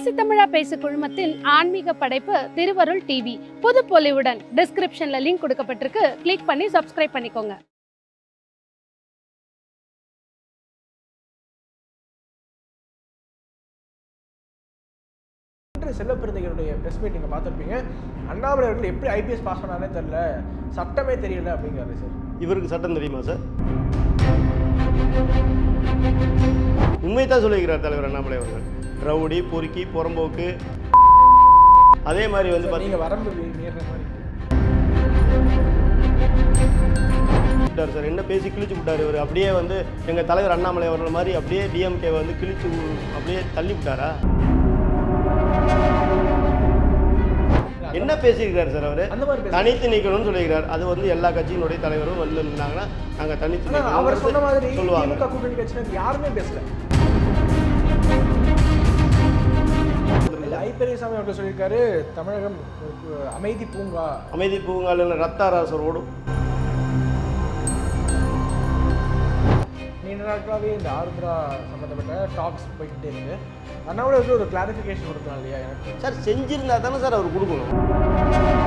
பேசி தமிழா பேசு குழுமத்தின் ஆன்மீக படைப்பு திருவருள் டிவி புது பொலிவுடன் டிஸ்கிரிப்ஷன்ல லிங்க் கொடுக்கப்பட்டிருக்கு. கிளிக் பண்ணி சப்ஸ்கிரைப் பண்ணிக்கோங்க. இன்று செல்லப்பிரதிகளுடைய ப்ரெஸ் மீட் நீங்கள் பார்த்துருப்பீங்க. அண்ணாமலை அவர்கள் எப்படி ஐபிஎஸ் பாஸ் பண்ணானே தெரில சட்டமே தெரியல அப்படிங்கிறாரு சார். இவருக்கு சட்டம் தெரியுமா சார்? உண்மை தான் சொல்லியிருக்கிறார் தலைவர் அண்ணாமலை அவர்கள். ரவுடி பொறுக்கி புறம்போக்கு. அதே மாதிரி வந்து வரம்பு மீறுற மாதிரி. விட்டார் சார். என்ன பேசி கிழிச்சு விட்டார் இவர். அப்படியே வந்து எங்கள் தலைவர் அண்ணாமலை அவர்கள் மாதிரி அப்படியே டிஎம்கே வந்து கிழிச்சு அப்படியே தள்ளி விட்டாரா? என்ன பேசியிருக்காரு சார் அவர்? தனித்து நிற்கணும்னு சொல்லியிருக்கார். அது வந்து எல்லா கட்சியினுடைய தலைவரும் வந்து நின்னாங்கன்னா நாங்கள் தனித்து அவர் சொன்ன மாதிரி சொல்லுவாங்க. திமுக கூட்டணி கட்சியினர் யாருமே பேசல. பெரியசாமி அவர்கள் சொல்லியிருக்காரு தமிழகம் அமைதி பூங்கா. அமைதி பூங்காலில் ரத்தாராசர் ஓடும். நீண்ட நாட்களாகவே இந்த ஆருத்ரா சம்மந்தப்பட்ட டாக்ஸ் போய்கிட்டே இருக்கு. வந்து ஒரு கிளாரிஃபிகேஷன் கொடுக்கலாம் இல்லையா எனக்கு? சார் செஞ்சிருந்தா தானே சார் அவர் கொடுக்கணும்.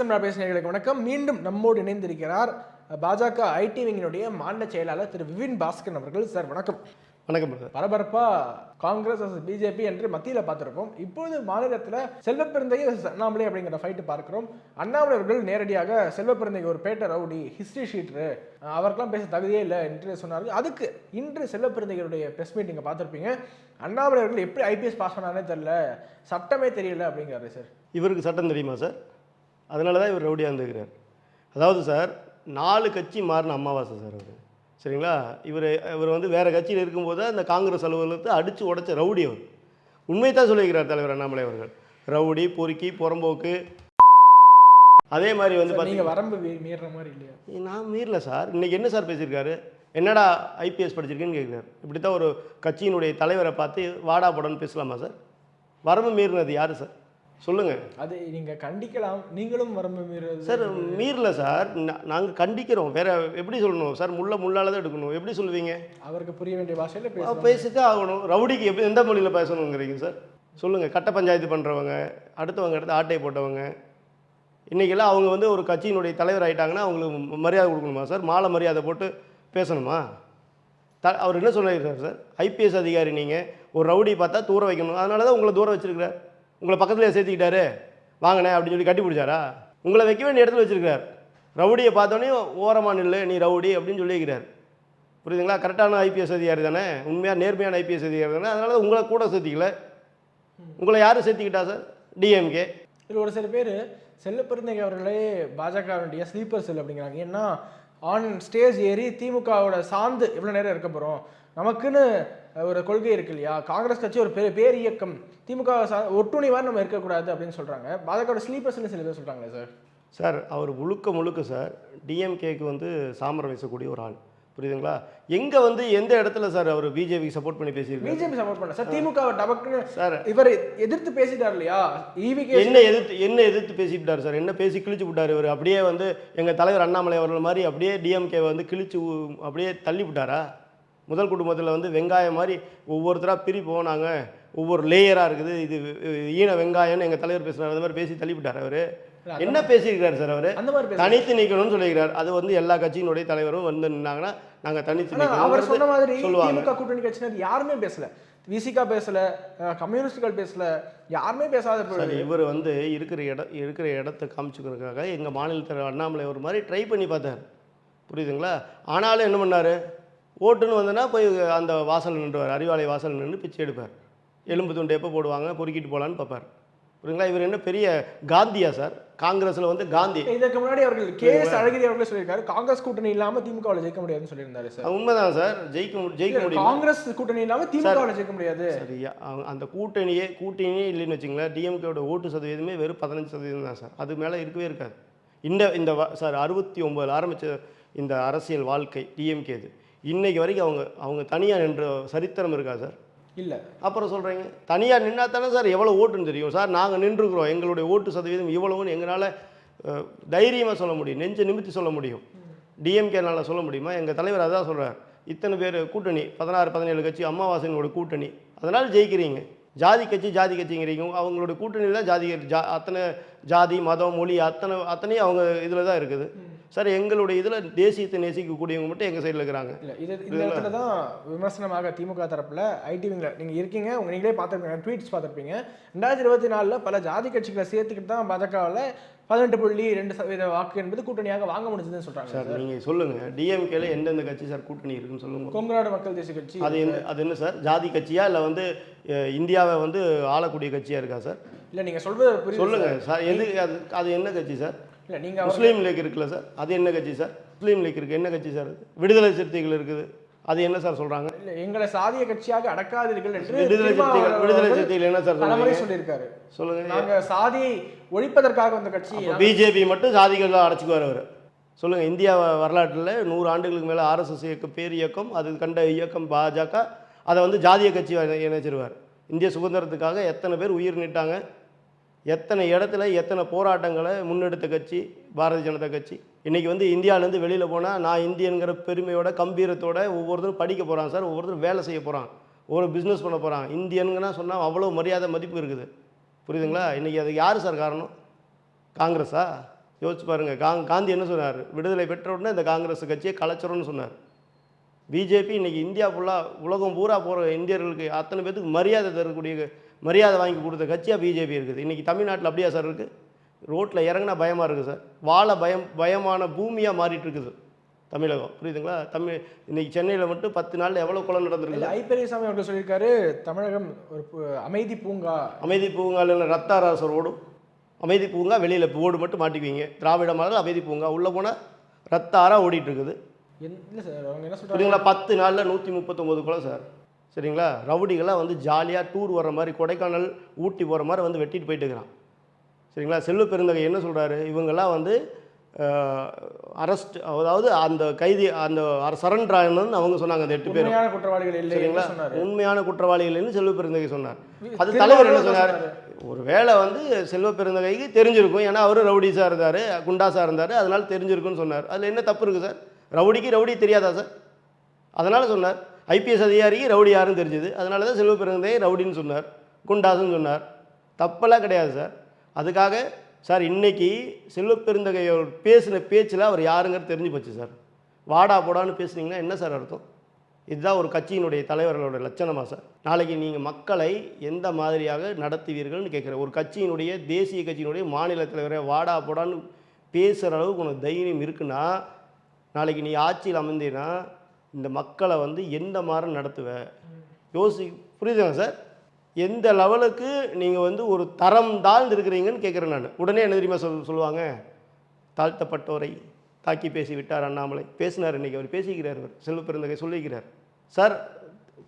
தமிழா பேசினர்களுக்கு வணக்கம். மீண்டும் நம்மோடு இணைந்திருக்கிறார் பாஜக ஐடி விங்கினுடைய மாநில செயலாளர் திரு விபின் பாஸ்கர் அவர்கள். சார் வணக்கம். வணக்கம் brother. பரபரப்பா காங்கிரஸ் பிஜேபி என்று மத்தியில பார்த்திருக்கோம் இப்போது மாநிலத்துல செல்வப்பெருந்தையை அண்ணாமலை அப்படிங்கிற ஃபைட்டு பார்க்கிறோம். அண்ணாமலை அவர்கள் நேரடியாக செல்வப்பெருந்தைக்கு ஒரு பேட்ட ரவுடி ஹிஸ்டரி ஷீட்ரு அவருக்கெல்லாம் பேச தகுதியே இல்லை என்று சொன்னார்கள். அதுக்கு இன்று செல்வப்பெருந்தைகளுடைய ப்ரெஸ் மீட்டிங்கை பார்த்திருப்பீங்க. அண்ணாமலை அவர்கள் எப்படி ஐபிஎஸ் பாஸ் பண்ணானே தெரியல. சட்டமே தெரியல அப்படிங்கிறாரு சார். இவருக்கு சட்டம் தெரியுமா சார்? அதனால தான் இவர் ரவுடியாக இருந்துக்கிறார் அதாவது சார் நாலு கட்சி மாறின அமாவாசை சார் அவர். சரிங்களா? இவர் இவர் வந்து வேறு கட்சியில் இருக்கும்போது அந்த காங்கிரஸ் அலுவலகத்தை அடித்து உடைச்ச ரவுடி அவர். உண்மை தான் சொல்லியிருக்கிறார் தலைவர் அண்ணாமலை அவர்கள். ரவுடி பொறுக்கி புறம்போக்கு. அதே மாதிரி வந்து பார்த்தீங்கன்னா வரம்பு மீ- மீறுற மாதிரி இல்லையா? நான் மீறல சார். இன்னைக்கு என்ன சார் பேசியிருக்காரு? என்னடா ஐபிஎஸ் படிச்சிருக்கேன்னு கேட்குறாரு இப்படி தான் ஒரு கட்சியினுடைய தலைவரை பார்த்து வாடா போடன்னு பேசலாமா சார்? வரம்பு மீறினது யார் சார்? சொல்லுங்கள் அது நீங்க கண்டிக்கலாம் நீங்களும் வரம்பு மீறுறது. Sir மீறல sir. நாங்கள் கண்டிக்கிறோம். வேற எப்படி சொல்லணும்? சார் முள்ள முள்ளால தான் எடுக்கணும். எப்படி சொல்லுவீங்க? அவருக்கு புரிய வேண்டிய பாஷையில பேசலாம் பேசித்தான் ஆகணும். ரவுடிக்கு எப்படி எந்த மொழியில் பேசணுங்கிறீங்க சார்? சொல்லுங்கள் கட்ட பஞ்சாயத்து பண்ணுறவங்க அடுத்தவங்க இடத்த ஆட்டை போட்டவங்க. இன்றைக்கெல்லாம் அவங்க வந்து ஒரு கட்சியினுடைய தலைவர் ஆயிட்டாங்கன்னா அவங்களுக்கு மரியாதை கொடுக்கணுமா சார்? மாலை மரியாதை போட்டு பேசணுமா? த அவர் என்ன சொல்லியிருக்கார் சார்? ஐபிஎஸ் அதிகாரி நீங்கள் ஒரு ரவுடி பார்த்தா தூர வைக்கணும். அதனால தான் உங்களை தூரம் வச்சிருக்கிறார். உங்களை பக்கத்தில் சேர்த்துக்கிட்டாரு. வாங்கினேன் அப்படின்னு சொல்லி கட்டி பிடிச்சாரா? உங்களை வைக்க வேண்டிய இடத்துல வச்சுருக்கிறார். ரவுடியை பார்த்தோன்னே ஓரமாக நில்லு நீ ரவுடி அப்படின்னு சொல்லியிருக்கிறார். புரியுதுங்களா? கரெக்டான ஐபிஎஸ் அதிகாரி தானே? உண்மையாக நேர்மையான ஐபிஎஸ் அதிகாரி தானே? அதனால தான் உங்களை கூட சேர்த்திக்கல. உங்களை யார் சேர்த்திக்கிட்டா சார்? டிஎம்கே இதில் ஒரு சில பேர் செல்லப்பெருந்தகை அவர்களே பாஜகவுடைய ஸ்லீப்பர் செல் அப்படிங்கிறாங்க. ஏன்னா ஆன் ஸ்டேஜ் ஏறி திமுகவோட சார்ந்து எவ்வளோ நேரம் இருக்க போகிறோம் நமக்குன்னு ஒரு கொள்கை இருக்கு இல்லையா? காங்கிரஸ் கட்சி ஒரு பெரிய பேர் இயக்கம் திமுக ஒட்டுணிவாக நம்ம இருக்கக்கூடாது அப்படின்னு சொல்கிறாங்க பாஜகவோட ஸ்லீப்பர் செல்னு சில பேர் சொல்கிறாங்களே சார்? சார் அவர் முழுக்க முழுக்க சார் டிஎம்கேக்கு வந்து சாமரம் வீசக்கூடிய ஒரு ஆள். புரியுதுங்களா? எங்கே வந்து எந்த இடத்துல சார் அவர் பிஜேபிக்கு சப்போர்ட் பண்ணி பேசியிருக்காரு? பிஜேபி சப்போர்ட் பண்ணல. சார் திமுக டபக்குன்னு சார். இவர் எதிர்த்து பேசிட்டார் இல்லையா? E ஈவி என்ன எதிர்த்து என்ன எதிர்த்து பேசிவிட்டார் சார்? என்ன பேசி கிழிச்சு விட்டார் இவர்? அப்படியே வந்து எங்கள் தலைவர் அண்ணாமலை அவர்கள் மாதிரி அப்படியே டிஎம்கே வந்து கிழிச்சு அப்படியே தள்ளி விட்டாரா? முதல் குடும்பத்தில் வந்து வெங்காயம் மாதிரி ஒவ்வொருத்தராக பிரி போனாங்க ஒவ்வொரு லேயராக இருக்குது. இது ஈன வெங்காயம்னு எங்கள் தலைவர் பேசுனார் அந்த மாதிரி பேசி தள்ளி விட்டார் அவர் என்ன பேசியிருக்காரு சார் அவர்? அந்த மாதிரி தனித்து நிற்கணும்னு சொல்லியிருக்காரு அது வந்து எல்லா கட்சியினுடைய தலைவரும் வந்து நின்னாங்கன்னா நாங்கள் தனித்து அவர் சொன்ன மாதிரி திமுக கூட்டணி கட்சியினர் யாருமே பேசல. விசிகா பேசல கம்யூனிஸ்டுகள் பேசல யாருமே பேசாத இவர் வந்து இருக்கிற இடம் இருக்கிற இடத்த காமிச்சுக்கிறதுக்காக எங்கள் மாநில தலைவர் அண்ணாமலை ஒரு மாதிரி ட்ரை பண்ணி பார்த்தார். புரியுதுங்களா? ஆனாலும் என்ன பண்ணார்? ஓட்டுன்னு வந்தனா போய் அந்த வாசல் நின்றுவார். அறிவாலய வாசல் நின்று பிச்சை எடுப்பார். எலும்பு துண்டு எப்போ போடுவாங்க? பொறுக்கிட்டு போகலான்னு பார்ப்பார். புரியுங்களா இவர் என்ன பெரிய காந்தியா சார்? காங்கிரஸில் வந்து காந்தி. இதற்கு முன்னாடி அவர்கள் கே எஸ் அழகிரி அவர்களே சொல்லியிருக்காரு. காங்கிரஸ் கூட்டணி இல்லாம திமுகவில் ஜெயிக்க முடியாதுன்னு சொல்லியிருந்தாரு சார். உண்மைதான் சார். ஜெயிக்க ஜெயிக்க முடியும்? காங்கிரஸ் கூட்டணி இல்லாம திமுகவில் ஜெயிக்க முடியாது. சரியா. அந்த கூட்டணியே கூட்டணியே இல்லைன்னு வச்சுங்களேன் டிஎம்கேவோட ஓட்டு சதவீதமே வெறும் பதினஞ்சு சதவீதம் தான் சார். அது மேலே இருக்கவே இருக்காது. இந்த இந்த சார் அறுபத்தி ஒம்பதில் ஆரம்பித்த இந்த அரசியல் வாழ்க்கை டிஎம்கே இது இன்னைக்கு வரைக்கும் அவங்க அவங்க தனியாக நின்ற சரித்திரம் இருக்கா சார்? இல்ல. அப்புறம் சொல்கிறீங்க தனியாக நின்னா தானே சார் எவ்வளோ ஓட்டுன்னு தெரியும். சார் நாங்கள் நின்றுக்கிறோம் எங்களுடைய ஓட்டு சதவீதம் இவ்வளவுன்னு எங்களால் தைரியமாக சொல்ல முடியும். நெஞ்ச நிமித்தி சொல்ல முடியும். டிஎம்கேனால சொல்ல முடியுமா? எங்கள் தலைவர் அதான் சொல்கிறார் இத்தனை பேர் கூட்டணி பதினாறு பதினேழு கட்சி அம்மாவாசைங்களோட கூட்டணி. அதனால் ஜெயிக்கிறீங்க. ஜாதி கட்சி ஜாதி கட்சிங்கிறீங்க. அவங்களோட கூட்டணியில் தான் ஜாதி ஜா அத்தனை ஜாதி மதம் மொழி அத்தனை அத்தனையும் அவங்க இதில் தான் இருக்குது சார் எங்களுடைய இதில் தேசியத்தை நேசிக்கக்கூடியவங்க மட்டும் எங்கள் சைடில் இருக்கிறாங்க? இல்ல இது இந்த இடத்துல தான் விமர்சனமாக திமுக தரப்புல ஐடிவிங்கில் நீங்க இருக்கீங்க உங்க நீங்களே பார்த்துருப்பீங்க ட்வீட்ஸ் பார்த்துருப்பீங்க. ரெண்டாயிரத்தி இருபத்தி நாலுல பல ஜாதி கட்சிகளை சேர்த்துக்கிட்டு தான் பாஜகவில் பதினெட்டு புள்ளி ரெண்டு சதவீத வாக்கு என்பது கூட்டணியாக வாங்க முடிஞ்சதுன்னு சொல்றாங்க சார் நீங்கள் சொல்லுங்கள் டிஎம்கேல எந்தெந்த கட்சி சார் கூட்டணி இருக்குன்னு சொல்லுங்கள் கொங்குநாடு மக்கள் தேசிய கட்சி. அது என்ன அது என்ன சார்? ஜாதி கட்சியா இல்லை வந்து இந்தியாவை வந்து ஆளக்கூடிய கட்சியாக இருக்கா சார்? இல்ல நீங்க சொல்றது புரியுது சொல்லுங்க சார். சார் எது அது அது என்ன கட்சி சார்? இல்ல நீங்க அவர் முஸ்லீம் லீக் இருக்குல்ல சார்? அது என்ன கட்சி சார்? முஸ்லீம் லீக் இருக்குது என்ன கட்சி சார் விடுதலை சிறுத்தைகள் இருக்குது. அது என்ன சார் சொல்கிறாங்க இல்ல எங்களை சாதிய கட்சியாக அடக்காதீர்கள் என்று விடுதலை சிறுத்தைகள் விடுதலை சிறுத்தைகள் என்ன சார் சொல்லுங்க சொல்லியிருக்காரு. சொல்லுங்க. நாங்க சாதியை ஒழிப்பதற்காக வந்த கட்சி. பிஜேபி மட்டும் ஜாதிகள் அடைச்சிக்குவார் அவர் சொல்லுங்க இந்தியா வரலாற்றில் நூறு ஆண்டுகளுக்கு மேலே ஆர்எஸ்எஸ் இயக்கம் பேர் இயக்கம் அது கண்ட இயக்கம் பாஜக அதை வந்து ஜாதிய கட்சி இணைச்சிருவார். இந்திய சுதந்திரத்துக்காக எத்தனை பேர் உயிர் நீட்டாங்க? எத்தனை இடத்துல எத்தனை போராட்டங்களை முன்னெடுத்த கட்சி பாரதிய ஜனதா கட்சி. இன்றைக்கி வந்து இந்தியாவிலேருந்து வெளியில் போனால் நான் இந்தியனுங்கிற பெருமையோட கம்பீரத்தோட ஒவ்வொருத்தரும் படிக்க போகிறான் சார். ஒவ்வொருத்தரும் வேலை செய்ய போகிறான் ஒரு பிஸ்னஸ் பண்ண போகிறான் இந்தியனுங்கன்னா சொன்னால் அவ்வளோ மரியாதை மதிப்பு இருக்குது. புரியுதுங்களா? இன்றைக்கி அதுக்கு யார் சார் காரணம்? காங்கிரஸா? யோசிச்சு பாருங்க. காங் காந்தி என்ன சொன்னார்? விடுதலை பெற்ற உடனே இந்த காங்கிரஸ் கட்சியை கலைச்சிரும்னு சொன்னார். பிஜேபி இன்றைக்கி இந்தியா ஃபுல்லாக உலகம் பூரா போகிற இந்தியர்களுக்கு அத்தனை பேத்துக்கு மரியாதை தரக்கூடிய மரியாதை வாங்கி கொடுத்த கட்சியாக பிஜேபி இருக்குது. இன்றைக்கி தமிழ்நாட்டில் அப்படியா சார் இருக்குது ரோட்டில் இறங்கினா பயமாக இருக்குது சார். வாழ பயம் பயமான பூமியாக மாறிட்டு இருக்குது தமிழகம். புரியுதுங்களா? தமிழ் இன்னைக்கு சென்னையில் மட்டும் பத்து நாளில் எவ்வளோ கொலை நடந்திருக்கு ஐ பெரியசாமி அவர்கள் சொல்லியிருக்காரு தமிழகம் ஒரு அமைதி பூங்கா. அமைதி பூங்கால ரத்தாராசர் ஓடும் அமைதி பூங்கா வெளியில் ஓடு மட்டும் மாட்டிக்குவீங்க. திராவிட மாடல் அமைதி பூங்கா. உள்ளே போனால் ரத்தாரா ஓடிட்டு இருக்குது என்- இல்ல சார் அவங்க என்ன சொல்றாங்க? புரியுங்களா பத்து நாளில் நூற்றி முப்பத்தொம்போது கொலை சார். சரிங்களா? ரவுடிகளாக வந்து ஜாலியாக டூர் வர மாதிரி கொடைக்கானல் ஊட்டி போகிற மாதிரி வந்து வெட்டிட்டு போயிட்டு இருக்கிறான். சரிங்களா? செல்வ பெருந்தகை என்ன சொல்கிறாரு இவங்கெல்லாம் வந்து அரெஸ்ட் அதாவது அந்த கைதி அந்த சரண்டர் ஆகணும்னு அவங்க சொன்னாங்க அந்த எட்டு உண்மையான குற்றவாளிகள் இல்லை சரிங்களா? உண்மையான குற்றவாளிகள்னு செல்வ பெருந்தகை சொன்னார். அது தலைவர் என்ன சொன்னார். ஒரு வேளை வந்து செல்வ பெருந்தகைக்கு தெரிஞ்சிருக்கும். ஏன்னா அவரும் ரவுடிஸாக இருந்தார் குண்டாஸாக இருந்தார் அதனால தெரிஞ்சிருக்குன்னு சொன்னார். அதில் என்ன தப்பு இருக்குது சார்? ரவுடிக்கு ரவுடி தெரியாதா சார்? அதனால் சொன்னார். ஐபிஎஸ் அதிகாரிக்கு ரவுடி யாருன்னு தெரிஞ்சுது. அதனால தான் செல்வப்பிரந்தே ரவுடின்னு சொன்னார். குண்டாசுன்னு சொன்னார். தப்பெல்லாம் கிடையாது சார். அதுக்காக சார் இன்னைக்கு செல்வ அவர் பேசின பேச்சில் அவர் யாருங்கிறது தெரிஞ்சு போச்சு சார். வாடா போடான்னு பேசுனீங்கன்னா என்ன சார் அர்த்தம்? இதுதான் ஒரு கட்சியினுடைய தலைவர்களோட லட்சணமாக சார். நாளைக்கு நீங்கள் மக்களை எந்த மாதிரியாக நடத்துவீர்கள்னு கேட்குறேன் ஒரு கட்சியினுடைய தேசிய கட்சியினுடைய மாநில தலைவரை வாடா போடான்னு பேசுகிற அளவுக்கு உனக்கு தைரியம் இருக்குன்னா நாளைக்கு நீ ஆட்சியில் அமர்ந்தீன்னா இந்த மக்களை வந்து எந்த மாதிரி நடத்துவ? யோசி புரியுதுங்க சார்? எந்த லெவலுக்கு நீங்கள் வந்து ஒரு தரம் தாழ்ந்து இருக்கிறீங்கன்னு கேட்குறேன் நான். உடனே என்ன தெரியுமா சொல் சொல்லுவாங்க? தாழ்த்தப்பட்டோரை தாக்கி பேசி விட்டார் அண்ணாமலை. பேசினார் இன்னைக்கு அவர் பேசிக்கிறார் அவர் செல்வ பெருந்தகை சொல்லிக்கிறார். சார்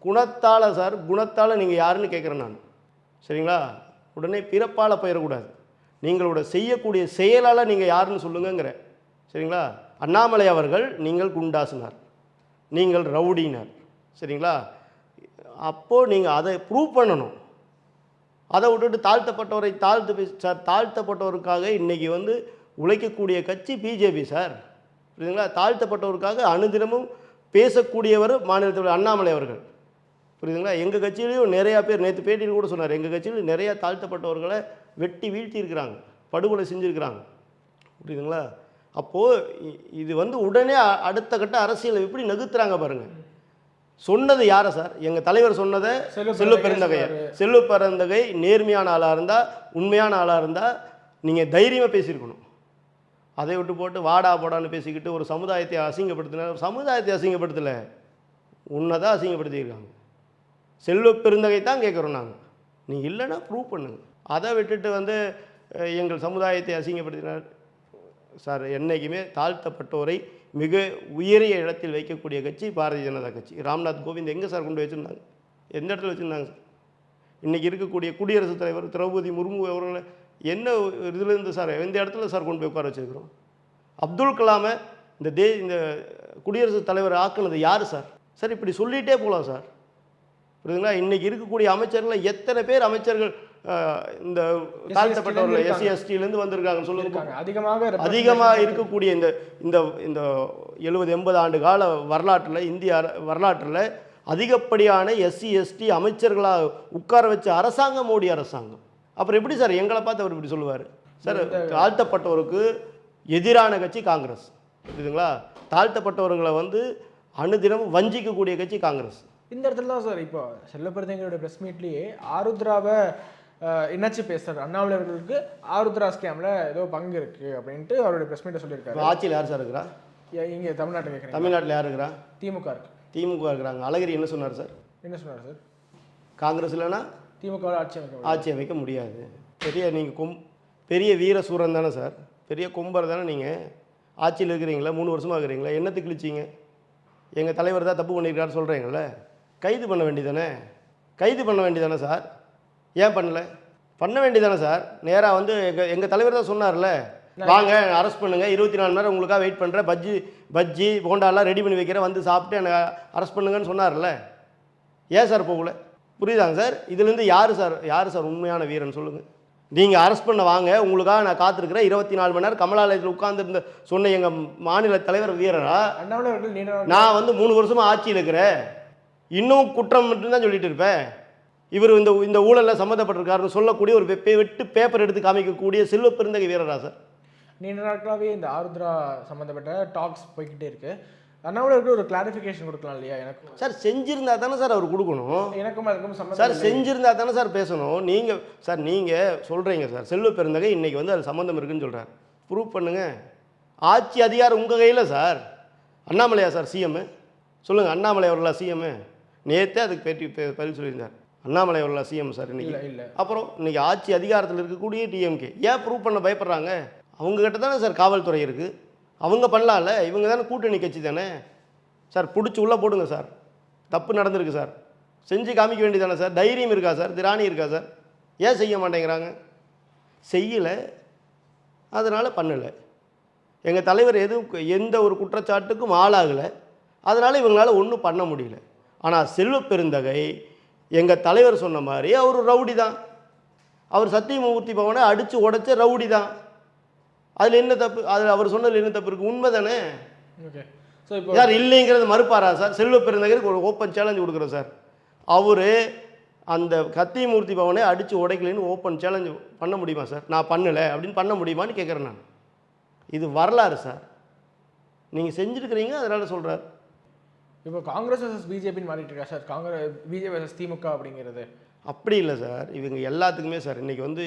குணத்தால் சார் குணத்தால் நீங்கள் யாருன்னு கேட்குறேன் நான். சரிங்களா? உடனே பிறப்பால் போயிடக்கூடாது. நீங்களோட செய்யக்கூடிய செயலால் நீங்கள் யாருன்னு சொல்லுங்கங்கிறேன் சரிங்களா? அண்ணாமலை அவர்கள் நீங்கள் குண்டாசினார். நீங்கள் ரவுடினர் சரிங்களா? அப்போது நீங்கள் அதை ப்ரூவ் பண்ணணும். அதை விட்டுட்டு தாழ்த்தப்பட்டவரை தாழ்த்து சார் தாழ்த்தப்பட்டவருக்காக இன்றைக்கி வந்து உழைக்கக்கூடிய கட்சி பிஜேபி சார். புரியுதுங்களா? தாழ்த்தப்பட்டவருக்காக அனுதினமும் பேசக்கூடியவர் மாநிலத்தில் அண்ணாமலை அவர்கள். புரியுதுங்களா? எங்கள் கட்சியிலையும் நிறையா பேர் நேற்று பேட்டியில் கூட சொன்னார் எங்கள் கட்சியில் நிறையா தாழ்த்தப்பட்டவர்களை வெட்டி வீழ்த்தி இருக்கிறாங்க படுகொலை செஞ்சுருக்கிறாங்க. புரியுதுங்களா? அப்போது இது வந்து உடனே அடுத்த கட்ட அரசியலை எப்படி நகுத்துறாங்க பாருங்கள் சொன்னது யாரை சார்? எங்கள் தலைவர் சொன்னதை செல்வ செல்வ பெருந்தகை பெருந்தகை. நேர்மையான ஆளாக இருந்தால் உண்மையான ஆளாக இருந்தால் நீங்கள் தைரியமாக பேசியிருக்கணும். அதை விட்டு போட்டு வாடா போடான்னு பேசிக்கிட்டு ஒரு சமுதாயத்தை அசிங்கப்படுத்தின சமுதாயத்தை அசிங்கப்படுத்தலை. உன்னை தான் அசிங்கப்படுத்தியிருக்காங்க. செல்வ பெருந்தகை தான் கேட்குறோம் நாங்கள் நீ இல்லைன்னா ப்ரூவ் பண்ணுங்க. அதை விட்டுட்டு வந்து எங்கள் சமுதாயத்தை அசிங்கப்படுத்தினார் சார் என்றைக்குமே தாழ்த்தப்பட்டோரை மிக உயரிய இடத்தில் வைக்கக்கூடிய கட்சி பாரதிய ஜனதா கட்சி. ராம்நாத் கோவிந்த் எங்கே சார் கொண்டு வச்சுருந்தாங்க? எந்த இடத்துல வச்சுருந்தாங்க சார்? இன்றைக்கி இருக்கக்கூடிய குடியரசுத் தலைவர் திரௌபதி முர்மு அவர்களை என்ன இதுலேருந்து சார் எந்த இடத்துல சார் கொண்டு போய் உட்கார வச்சுருக்கிறோம்? அப்துல் கலாமை இந்த தே இந்த குடியரசுத் தலைவர் ஆக்குனது யார் சார்? சார் இப்படி சொல்லிகிட்டே போகலாம் சார். புரியுதுங்களா? இன்றைக்கி இருக்கக்கூடிய அமைச்சர்களை எத்தனை பேர் அமைச்சர்கள் இந்த தாழ்த்தப்பட்டவர்கள் எஸ்சி. எஸ்டிலேருந்து வந்திருக்காங்க சொல்லுங்க. அதிகமாக அதிகமாக இருக்கக்கூடிய இந்த இந்த இந்த எழுபது எண்பது ஆண்டு கால வரலாற்றில் இந்திய வரலாற்றில் அதிகப்படியான எஸ்சி எஸ்டி அமைச்சர்களாக உட்கார வச்ச அரசாங்கம் மோடி அரசாங்கம். அப்புறம் எப்படி சார்? எங்களை பார்த்து அவர் இப்படி சொல்லுவார். சார் தாழ்த்தப்பட்டவருக்கு எதிரான கட்சி காங்கிரஸ். புரியுதுங்களா? தாழ்த்தப்பட்டவர்களை வந்து அனுதினம் வஞ்சிக்கக்கூடிய கட்சி காங்கிரஸ். இந்த இடத்துல தான் சார் இப்போ செல்லப்பிரதிங்களுடைய ப்ரெஸ் மீட்லேயே ஆருத்ராவை இணைச்சு பேசுறாரு? அண்ணாமலை அவர்களுக்கு ஆருத்ரா ஸ்கேம்ல ஏதோ பங்கு இருக்கு அப்படின்ட்டு அவருடைய ப்ரெஸ் மீட்டை சொல்லியிருக்காரு. ஆட்சியில் யார் சார் இருக்கிறா இங்க தமிழ்நாட்டில் கேட்குறேன் தமிழ்நாட்டில் யார் இருக்கிறா திமுக இருக்கு. திமுக இருக்கிறாங்க. அழகிரி என்ன சொன்னார் சார் என்ன சொன்னார் சார் காங்கிரஸ் இல்லைன்னா திமுக ஆட்சி அமைக்க. ஆட்சி அமைக்க முடியாது. பெரிய நீங்கள் கொம் பெரிய வீர சூரன் தானே சார் பெரிய கொம்பர் தானே நீங்கள் ஆட்சியில் இருக்கிறீங்களா? மூணு வருஷமாக இருக்கிறீங்களா? என்னத்துக்கு கிழிச்சிங்க? எங்கள் தலைவர் தான் தப்பு பண்ணியிருக்காரு சொல்கிறீங்கள கைது பண்ண வேண்டியதானே கைது பண்ண வேண்டியதானே சார் ஏன் பண்ணல? பண்ண வேண்டியதானே சார். நேராக வந்து எங்கள் எங்கள் தலைவர் தான் சொன்னார்ல. வாங்க அரெஸ்ட் பண்ணுங்க. இருபத்தி நாலு மணி நேரம் உங்களுக்காக வெயிட் பண்ணுறேன் பஜ்ஜி பஜ்ஜி போண்டாலாம் ரெடி பண்ணி வைக்கிறேன். வந்து சாப்பிட்டு என்னை அரெஸ்ட் பண்ணுங்கன்னு சொன்னார்ல. ஏன் சார் போகல? புரியுதாங்க சார்? இதுலேருந்து யார் சார் யார் சார் உண்மையான வீரன் சொல்லுங்கள் நீங்கள் அரெஸ்ட் பண்ண வாங்க. உங்களுக்காக நான் காத்திருக்கிறேன். இருபத்தி நாலு மணி நேரம் கமலாலயத்தில் உட்கார்ந்திருந்த சொன்ன எங்கள் மாநில தலைவர் வீரரா நான் வந்து மூணு வருஷமாக ஆட்சியில் இருக்கிறேன். இன்னும் குற்றம் மட்டும்தான் சொல்லிட்டு இருப்பேன். இவர் இந்த இந்த ஊழலில் சம்மந்தப்பட்டிருக்காருன்னு சொல்லக்கூடிய ஒரு வெட்டு பேப்பர் எடுத்து காமிக்கக்கூடிய செல்வ பெருந்தகை வீரரா சார் நீண்ட நாட்களாகவே இந்த ஆருத்ரா சம்மந்தப்பட்ட டாக்ஸ் போய்கிட்டே இருக்கு. அண்ணாமலை அவர்கள் ஒரு கிளாரிஃபிகேஷன் கொடுக்கலாம் இல்லையா எனக்கும் சார் செஞ்சிருந்தா தானே சார் அவர் கொடுக்கணும். எனக்கும் அதுக்கும் சார். செஞ்சிருந்தா தானே சார் பேசணும். நீங்கள் சார் நீங்கள் சொல்கிறீங்க சார் செல்வ பெருந்தகை இன்னைக்கு வந்து அது சம்மந்தம் இருக்குன்னு சொல்கிறார் ப்ரூவ் பண்ணுங்க. ஆட்சி அதிகாரம் உங்கள் கையில் சார். அண்ணாமலையா சார் சிஎம் சொல்லுங்கள் அண்ணாமலை அவர்களா சிஎம் நேற்றே அதுக்கு பேட்டி பதில் சொல்லியிருந்தார். அண்ணாமலை அவர்களா சிஎம் சார் இன்னைக்கு? இல்ல அப்புறம் இன்னைக்கு ஆட்சி அதிகாரத்தில் இருக்கக்கூடிய டிஎம்கே ஏன் ப்ரூவ் பண்ண பயப்படுறாங்க? அவங்க கிட்ட தானே சார் காவல்துறை இருக்குது அவங்க பண்ணலாம்ல. இவங்க தானே கூட்டணி கட்சி தானே. சார் பிடிச்சி உள்ளே போடுங்க சார். தப்பு நடந்திருக்கு சார். செஞ்சு காமிக்க வேண்டியதானே சார்? தைரியம் இருக்கா சார்? திராணி இருக்கா சார்? ஏன் செய்ய மாட்டேங்கிறாங்க? செய்யலை. அதனால் பண்ணலை. எங்கள் தலைவர் எதுவும் எந்த ஒரு குற்றச்சாட்டுக்கும் ஆளாகலை. அதனால் இவங்களால ஒன்றும் பண்ண முடியல. ஆனால் செல்வ பெருந்தகை எங்கள் தலைவர் சொன்ன மாதிரி அவர் ரவுடி தான் அவர் சத்தியமூர்த்தி பவனை அடித்து உடைச்ச ரவுடி தான் அதில் என்ன தப்பு? அதில் அவர் சொன்னதில் என்ன தப்பு இருக்குது உண்மை தானே சார் இல்லைங்கிறது மறுப்பாரா சார்? செல்வ பெருந்தகருக்கு ஒரு ஓப்பன் சேலஞ்ச் கொடுக்குறோம் சார். அவர் அந்த கத்தியமூர்த்தி பவனை அடித்து உடைக்கலைன்னு ஓப்பன் சேலஞ்ச் பண்ண முடியுமா சார்? நான் பண்ணலை அப்படின்னு பண்ண முடியுமான்னு கேட்குறேன் நான். இது வரலாறு சார். நீங்கள் செஞ்சுருக்கிறீங்க அதனால் சொல்கிறார் இப்போ காங்கிரஸ் வர்சஸ் பிஜேபின்னு மாறிட்டு இருக்கா? Sir Congress BJP versus DMK அப்படிங்கிறது. அப்படி இல்லை சார். இவங்க எல்லாத்துக்குமே சார் இன்றைக்கி வந்து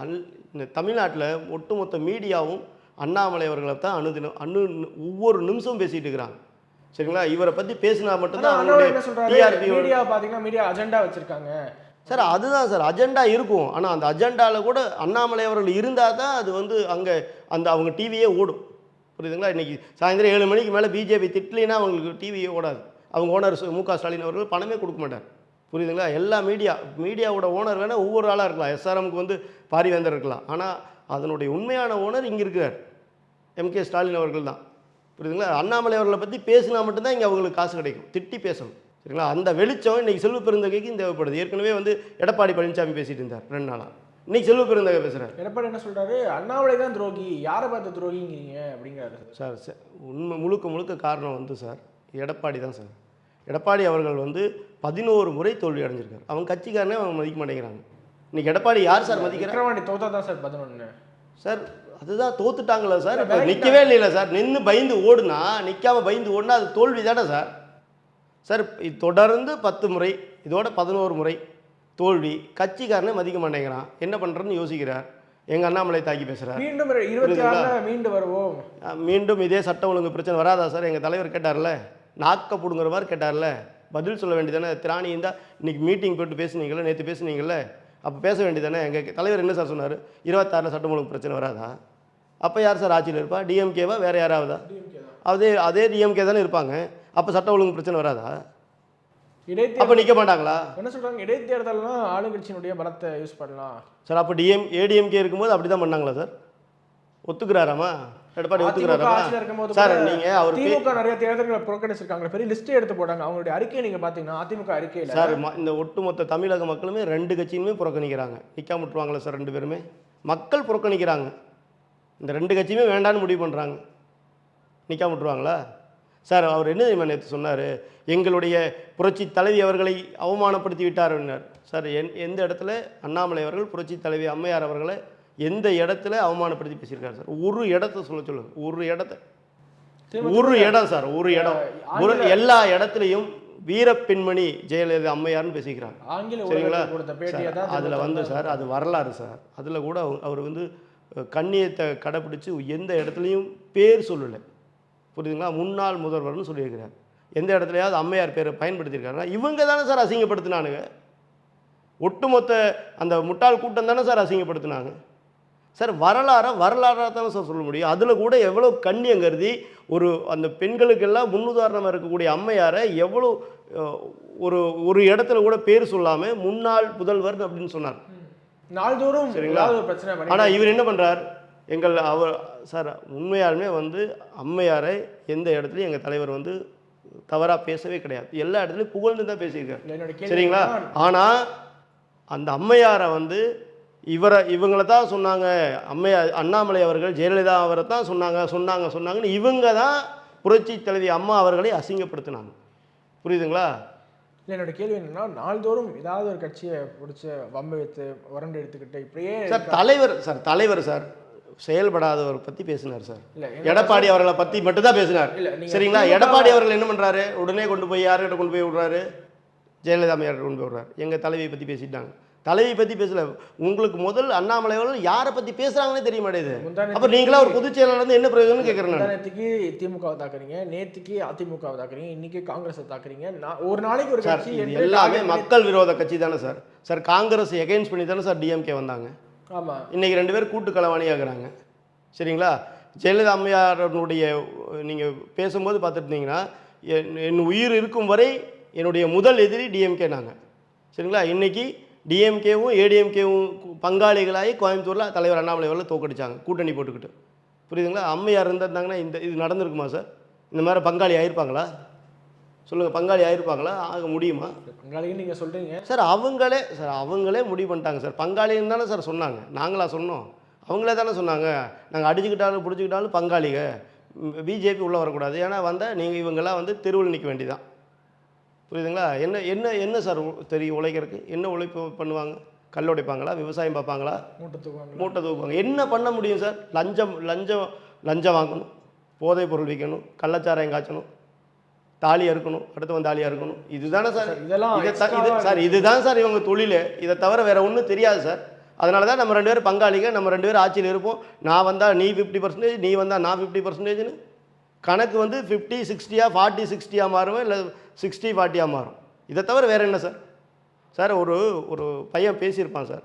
எல் இந்த தமிழ்நாட்டில் ஒட்டுமொத்த மீடியாவும் அண்ணாமலை அவர்களை தான் அணுதினம் அணு ஒவ்வொரு நிமிஷமும் பேசிகிட்டு இருக்கிறாங்க. சரிங்களா? இவரை பற்றி பேசினா மட்டும்தான் அவங்களுடைய மீடியா பாத்தீங்கன்னா மீடியா அஜெண்டா வச்சிருக்காங்க. சார் அதுதான் சார் அஜெண்டா இருக்கும். ஆனால் அந்த அஜெண்டாவில் கூட அண்ணாமலை அவர்கள் இருந்தால் தான் அது வந்து அங்கே அந்த அவங்க டிவியே ஓடும். புரியுதுங்களா? இன்றைக்கி சாயந்தரம் ஏழு மணிக்கு மேலே பிஜேபி திட்டலைன்னா அவங்களுக்கு டிவியே ஓடாது. அவங்க ஓனர் மு க. ஸ்டாலின் அவர்கள் பணமே கொடுக்க மாட்டார். புரியுதுங்களா? எல்லா மீடியா மீடியாவோட ஓனர் வேணால் ஒவ்வொரு ஆளாக இருக்கலாம். எஸ்ஆர்எம்க்கு வந்து பாரிவேந்தர் இருக்கலாம். ஆனால் அதனுடைய உண்மையான ஓனர் இங்கே இருக்கிறார் எம்கே ஸ்டாலின் அவர்கள் தான். புரியுதுங்களா? அண்ணாமலை அவர்களை பற்றி பேசினா மட்டும்தான் இங்கே அவங்களுக்கு காசு கிடைக்கும். திட்டி பேசணும். சரிங்களா? அந்த வெளிச்சம் இன்றைக்கி செல்வ பெருந்தகைக்கும் தேவைப்படுது. ஏற்கனவே வந்து எடப்பாடி பழனிசாமி பேசிகிட்டு இருந்தார் ரெண்டு நாளாக இன்னைக்கு செல்வ பெருந்தகை பேசுகிறார் எடப்பாடி என்ன சொல்றாரு? அண்ணாமலை தான் துரோகி. யாரை பார்த்து துரோகிங்கிறீங்க? அப்படிங்கிறாரு சார். சார் உண்மை முழுக்க முழுக்க காரணம் வந்து சார் எடப்பாடி தான் சார். எடப்பாடி அவர்கள் வந்து பதினோரு முறை தோல்வி அடைஞ்சிருக்காரு. அவங்க கட்சிக்காரனே அவங்க மதிக்க மாட்டேங்கிறாங்க. இன்னைக்கு எடப்பாடி யார் சார் மதிக்கிறார் விக்ரவாண்டி தோத்தா தான் சார் பதினொன்னு. சார் அதுதான் தோத்துட்டாங்களா சார். இப்போ. நிற்கவே இல்லைல்ல சார். நின்று பயந்து ஓடுனா நிற்காம பயந்து ஓடுனா அது தோல்வி தானே சார். சார் இது தொடர்ந்து பத்து முறை இதோட பதினோரு முறை. தோல்வி கட்சிக்காரனே மதிக்க மாட்டேங்கிறான். என்ன பண்ணுறதுன்னு யோசிக்கிறார். எங்கள் அண்ணாமலை தாக்கி பேசுகிறார் மீண்டும் இருபத்தி ஆறுல மீண்டு வருவோம். மீண்டும் இதே சட்டம் ஒழுங்கு பிரச்சனை வராதா சார்? எங்கள் தலைவர் கேட்டார்ல. நாக்க பிடுங்குற மாதிரி கேட்டார்ல. பதில் சொல்ல வேண்டியதானே திராணி இருந்தால் இன்னைக்கு மீட்டிங் போட்டு பேசுனீங்கல்ல நேற்று பேசுனீங்கல்ல? அப்போ பேச வேண்டியதானே எங்கள் தலைவர் என்ன சார் சொன்னார்? இருபத்தாறில் சட்டம் ஒழுங்கு பிரச்சனை வராதா? அப்போ யார் சார் ஆட்சியில் இருப்பா? டிஎம்கேவா வேறு யாராவதா? அதே அதே டிஎம்கே தானே இருப்பாங்க. அப்போ சட்டம் ஒழுங்கு பிரச்சனை வராதா? இடைத்தேர்தல் அப்போ நிற்க மாட்டாங்களா? என்ன சொல்றாங்க? இடைத்தேர்தல்னா ஆளுங்கட்சியினுடைய பலத்தை யூஸ் பண்ணலாம். சார் அப்போ டிஎம் ஏடிஎம்கே இருக்கும்போது அப்படி தான் பண்ணாங்களா சார்? ஒத்துக்கிறாராமா? எடப்பாடி ஆட்சியில இருக்கும்போது சார் கூட நீங்க அவர் திமுக நிறைய தேர்தல்களை புறக்கணிச்சிருக்காங்க. பெரிய லிஸ்ட் எடுத்து போட்டாங்க. அவங்களுடைய அறிக்கையை நீங்க பாத்தீங்கன்னா அதிமுக அறிக்கையில சார் இந்த ஒட்டுமொத்த தமிழக மக்களுமே ரெண்டு கட்சியுமே புறக்கணிக்கிறாங்க. நிற்காம விட்டுருவாங்களா சார் ரெண்டு பேருமே? மக்கள் புறக்கணிக்கிறாங்க. இந்த ரெண்டு கட்சியுமே வேண்டான்னு முடிவு பண்ணுறாங்க நிற்காம விட்டுருவாங்களா? சார் அவர் என்ன தெரியுமா நேற்று சொன்னார்? எங்களுடைய புரட்சி தலைவி அவர்களை அவமானப்படுத்தி விட்டார்னார் சார் என் எந்த இடத்துல? அண்ணாமலை அவர்கள் புரட்சி தலைவி அம்மையார் அவர்களை எந்த இடத்துல அவமானப்படுத்தி பேசியிருக்காரு சார்? ஒரு இடத்த சொல்ல சொல்லுங்க. ஒரு இடத்த. ஒரு இடம் சார் ஒரு இடம். ஒரு எல்லா இடத்துலையும் வீர பெண்மணி ஜெயலலிதா அம்மையார்னு பேசிக்கிறாங்க. ஆங்கில சரிங்களா? அதுல வந்து சார் அது வரலாறு சார். அதுல கூட அவர் வந்து கண்ணியத்தை கடைப்பிடிச்சு எந்த இடத்துலையும் பேர் சொல்லலை. புரியுதுங்களா? முன்னாள் முதல்வர்னு சொல்லியிருக்கிறார். எந்த இடத்துலையாவது அம்மையார் பேரை பயன்படுத்தியிருக்காருன்னா இவங்க தானே சார் அசிங்கப்படுத்தினானுங்க. ஒட்டுமொத்த அந்த முட்டாள் கூட்டம் தானே சார் அசிங்கப்படுத்தினாங்க. சார் வரலாறை வரலாறாக தானே சார் சொல்ல முடியும். அதில் கூட எவ்வளோ கண்ணியம் கருதி ஒரு அந்த பெண்களுக்கெல்லாம் முன்னுதாரணமாக இருக்கக்கூடிய அம்மையாரை எவ்வளோ ஒரு ஒரு இடத்துல கூட பேர் சொல்லாமல் முன்னாள் புதல்வர் அப்படின்னு சொன்னார். நாள்தோறும் சரிங்களா? ஆனால் இவர் என்ன பண்ணுறார் எங்கள் அவர் சார் உண்மையாலுமே வந்து அம்மையாரை எந்த இடத்துலையும் எங்கள் தலைவர் வந்து தவறாக பேசவே கிடையாது. எல்லா இடத்துலையும் புகழ்ந்து தான் பேசியிருக்காரு. சரிங்களா? ஆனால் அந்த அம்மையாரை வந்து இவரை இவங்கள தான் சொன்னாங்க. அம்மையார் அண்ணாமலை அவர்கள் ஜெயலலிதா அவரை தான் சொன்னாங்க சொன்னாங்க சொன்னாங்கன்னு இவங்க தான் புரட்சி தலைவி அம்மா அவர்களை அசிங்கப்படுத்தினாங்க. புரியுதுங்களா? இல்ல, என்னோட கேள்வி என்னன்னா நாள்தோறும் ஏதாவது ஒரு கட்சியை பிடிச்சி வம்பு வைத்து வறண்டு எடுத்துக்கிட்டு இப்படியே சார் தலைவர் சார் தலைவர் சார் செயல்படாதவர் பற்றி பேசினார் சார். எடப்பாடி அவர்களை பற்றி மட்டும்தான் பேசினார். சரிங்களா? எடப்பாடி அவர்கள் என்ன பண்ணுறாரு உடனே கொண்டு போய் யார்கிட்ட கொண்டு போய் விடுறாரு? ஜெயலலிதா அம்மையார் கொண்டு போய் விடுறாரு. எங்கள் தலைவியை பற்றி பேசிட்டாங்க. தலைவியை பற்றி பேசல. உங்களுக்கு முதல் அண்ணாமலை அவர்கள் யாரை பற்றி பேசுகிறாங்கன்னே தெரிய மாட்டேங்குது. அப்போ நீங்களா ஒரு பொதுச் செயலாளர் வந்து என்ன பிரயோஜனம்னு கேட்குறேன் நேற்றுக்கு திமுகவை தாக்குறீங்க. நேத்துக்கு அதிமுகவை தாக்குறீங்க. இன்னைக்கு காங்கிரஸை தாக்குறீங்க. நான் ஒரு நாளைக்கு ஒரு கட்சி எல்லாமே மக்கள் விரோத கட்சி தானே சார். சார் காங்கிரஸ் எகைன்ஸ்ட் பண்ணி தானே சார் டிஎம்கே வந்தாங்க. ஆமாம் இன்றைக்கி ரெண்டு பேர் கூட்டு களவாணியாகிறாங்க. சரிங்களா? ஜெயலலிதா அம்மையாரனுடைய நீங்கள் பேசும்போது பார்த்துருந்தீங்கன்னா என் என் உயிர் இருக்கும் வரை என்னுடைய முதல் எதிரி டிஎம்கே நாங்கள் சரிங்களா? இன்னைக்கு டிஎம்கேவும் ஏடிஎம்கேவும் பங்காளிகளாகி கோயம்புத்தூரில் தலைவர் அண்ணாமலை அவர்கள் தோக்கடிச்சாங்க கூட்டணி போட்டுக்கிட்டு. புரியுதுங்களா? அம்மையார் இருந்திருந்தாங்கன்னா இந்த இது நடந்திருக்குமா சார்? இந்த மாதிரி பங்காளி ஆயிருப்பாங்களா? சொல்லுங்கள் பங்காளி ஆயிருப்பாங்களா? ஆக முடியுமா? பங்காளின்னு நீங்க சொல்றீங்க. சார் அவங்களே சார் அவங்களே முடிவு பண்ணிட்டாங்க சார். பங்காளின்னு தானே சார் சொன்னாங்க. நாங்களா சொன்னோம். அவங்களே தானே சொன்னாங்க. நாங்கள் அடிச்சுக்கிட்டாலும் பிடிச்சிக்கிட்டாலும் பங்காளிக. பிஜேபி உள்ளே வரக்கூடாது. ஏன்னா வந்தால் நீங்கள் இவங்கெல்லாம் வந்து தெருவில் நிற்க வேண்டியதான் புரியுதுங்களா? என்ன என்ன என்ன சார் தெரியும் உழைக்கிறதுக்கு? என்ன உழைப்பு பண்ணுவாங்க? கல் உடைப்பாங்களா? விவசாயம் பார்ப்பாங்களா? மூட்டை தூக்குவாங்க மூட்டை தூக்குவாங்க. என்ன பண்ண முடியும் சார்? லஞ்சம் லஞ்சம் லஞ்சம் வாங்கணும். போதைப் பொருள் விற்கணும். கள்ளச்சாராயம் காய்ச்சணும். தாலி அறுக்கணும் அடுத்தவன் தாலி அறுக்கணும் இதுதானே சார்? இதெல்லாம் இதை சார் இதுதான் சார் இவங்க தொழில். இதை தவிர வேற ஒன்றும் தெரியாது சார். அதனால தான் நம்ம ரெண்டு பேரும் பங்காளிங்க நம்ம ரெண்டு பேரும் ஆட்சியில் இருப்போம். நான் வந்தால் நீ ஃபிஃப்டி பர்சன்டேஜ் நீ வந்தால் நான் ஃபிஃப்டி பர்சன்டேஜ்னு கணக்கு வந்து ஃபிஃப்டி சிக்ஸ்டியாக ஃபார்ட்டி சிக்ஸ்டியாக மாறும் இல்லை சிக்ஸ்டி ஃபார்ட்டியாக மாறும்? இதை தவிர வேற என்ன சார்? சார் ஒரு ஒரு பையன் பேசியிருப்பான் சார்.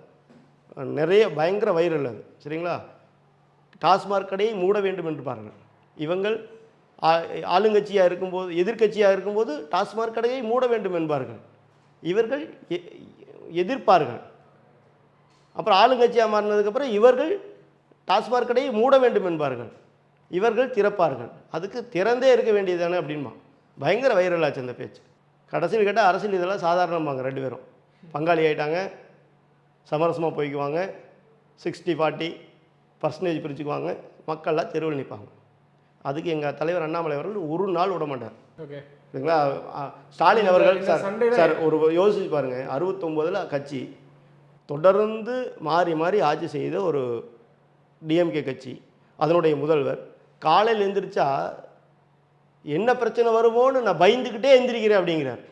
நிறைய பயங்கர வைரல் அது. சரிங்களா? டாஸ்மாக் கடையை மூட வேண்டும் என்று பாருங்கள் இவங்கள் ஆளுங்கட்சியாக இருக்கும்போது எதிர்க்கட்சியாக இருக்கும்போது டாஸ்மாக் கடையை மூட வேண்டும் என்பார்கள். இவர்கள் எ- எதிர்ப்பார்கள். அப்புறம் ஆளுங்கட்சியாக மாறினதுக்கப்புறம் இவர்கள் டாஸ்மாக் கடையை மூட வேண்டும் என்பார்கள். இவர்கள் திறப்பார்கள். அதுக்கு திறந்தே இருக்க வேண்டியது தானே அப்படின்மா பயங்கர வைரல் ஆச்சு அந்த பேச்சு. கடைசியில் கேட்டால் அரசியல் இதெல்லாம் சாதாரணமாங்க ரெண்டு பேரும். பங்காளி ஆயிட்டாங்க. சமரசமாக போய்க்குவாங்க. சிக்ஸ்டி ஃபார்ட்டி பர்சன்டேஜ் பிரிச்சுக்குவாங்க. மக்கள்லாம் தெருவில் நிற்பாங்க அதுக்கு எங்கள் தலைவர் அண்ணாமலை அவர்கள் ஒரு நாள் விட மாட்டார். ஓகே. சரிங்களா? அ, ஸ்டாலின் அவர்கள் சார் சார் ஒரு யோசிச்சு பாருங்க. அறுபத்தொம்போதில் கட்சி தொடர்ந்து மாறி மாறி ஆட்சி செய்த ஒரு டிஎம்கே கட்சி அதனுடைய முதல்வர் காலையில் எந்திரிச்சா என்ன பிரச்சனை வருமோன்னு நான் பயந்துக்கிட்டே எந்திரிக்கிறேன் அப்படிங்கிறார்.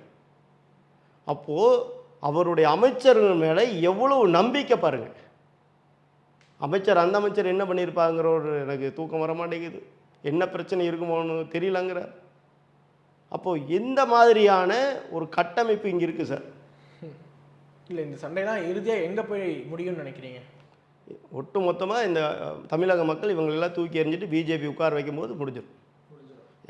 அப்போது அவருடைய அமைச்சர்கள் மேலே எவ்வளவு நம்பிக்கை பாருங்க. அமைச்சர் அந்த அமைச்சர் என்ன பண்ணியிருப்பாங்கிற ஒரு எனக்கு தூக்கம் வர மாட்டேங்குது. என்ன பிரச்சனை இருக்குமோன்னு தெரியலங்கிறார் அப்போது எந்த மாதிரியான ஒரு கட்டமைப்பு இங்கே இருக்குது சார்? இல்ல இந்த சண்டைலாம் இறுதியா எங்க போய் முடியும்னு நினைக்கிறீங்க? ஒட்டு மொத்தமாக இந்த தமிழக மக்கள் இவங்களெல்லாம் தூக்கி எறிஞ்சிட்டு பிஜேபி உட்கார வைக்கும்போது முடிஞ்சிடும்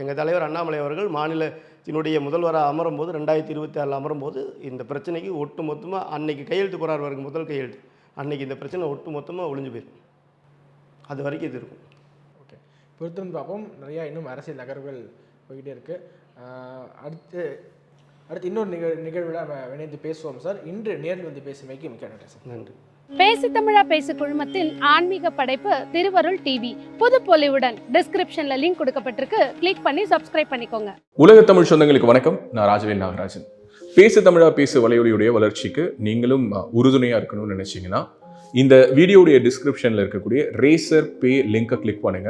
எங்கள் தலைவர் அண்ணாமலை அவர்கள் மாநிலத்தினுடைய முதல்வராக அமரும்போது ரெண்டாயிரத்தி இருபத்தி ஆறில் அமரும்போது இந்த பிரச்சனைக்கு ஒட்டு மொத்தமாக அன்னைக்கு கையெழுத்து போகிறார் பாருங்க முதல் கையெழுத்து. அன்னைக்கு இந்த பிரச்சனை ஒட்டு மொத்தமாக ஒழிஞ்சு போயிடும் அது வரைக்கும் இது இருக்கும். பொறுத்திருந்து பார்ப்போம். நிறையா இன்னும் அரசியல் நகர்வுகள் போய்கிட்டே இருக்கு. ஆஹ் அடுத்து அடுத்து இன்னொரு நிகழ் நிகழ்வில் நம்ம இணைந்து பேசுவோம் சார். இன்று நேரில் வந்து பேசுமைக்கு மிக்க நன்றி சார். நன்றி. பேசி தமிழா பேசு குழுமத்தின் ஆன்மீக படைப்பு திருவருள் டிவி. புது பொலிவுடன் டிஸ்கிரிப்ஷன்ல லிங்க் கொடுக்கப்பட்டிருக்கு. கிளிக் பண்ணி சப்ஸ்கிரைப் பண்ணிக்கோங்க. உலக தமிழ் சொந்தங்களுக்கு வணக்கம். நான் ராஜவேல் நாகராஜன். பேசு தமிழா பேசு வலையொலியுடைய வளர்ச்சிக்கு நீங்களும் அஹ், உறுதுணையா இருக்கணும்னு நினைச்சீங்கன்னா இந்த வீடியோடைய டிஸ்கிரிப்ஷன்ல இருக்கக்கூடிய ரேசர் பே லிங்கை கிளிக் பண்ணுங்க.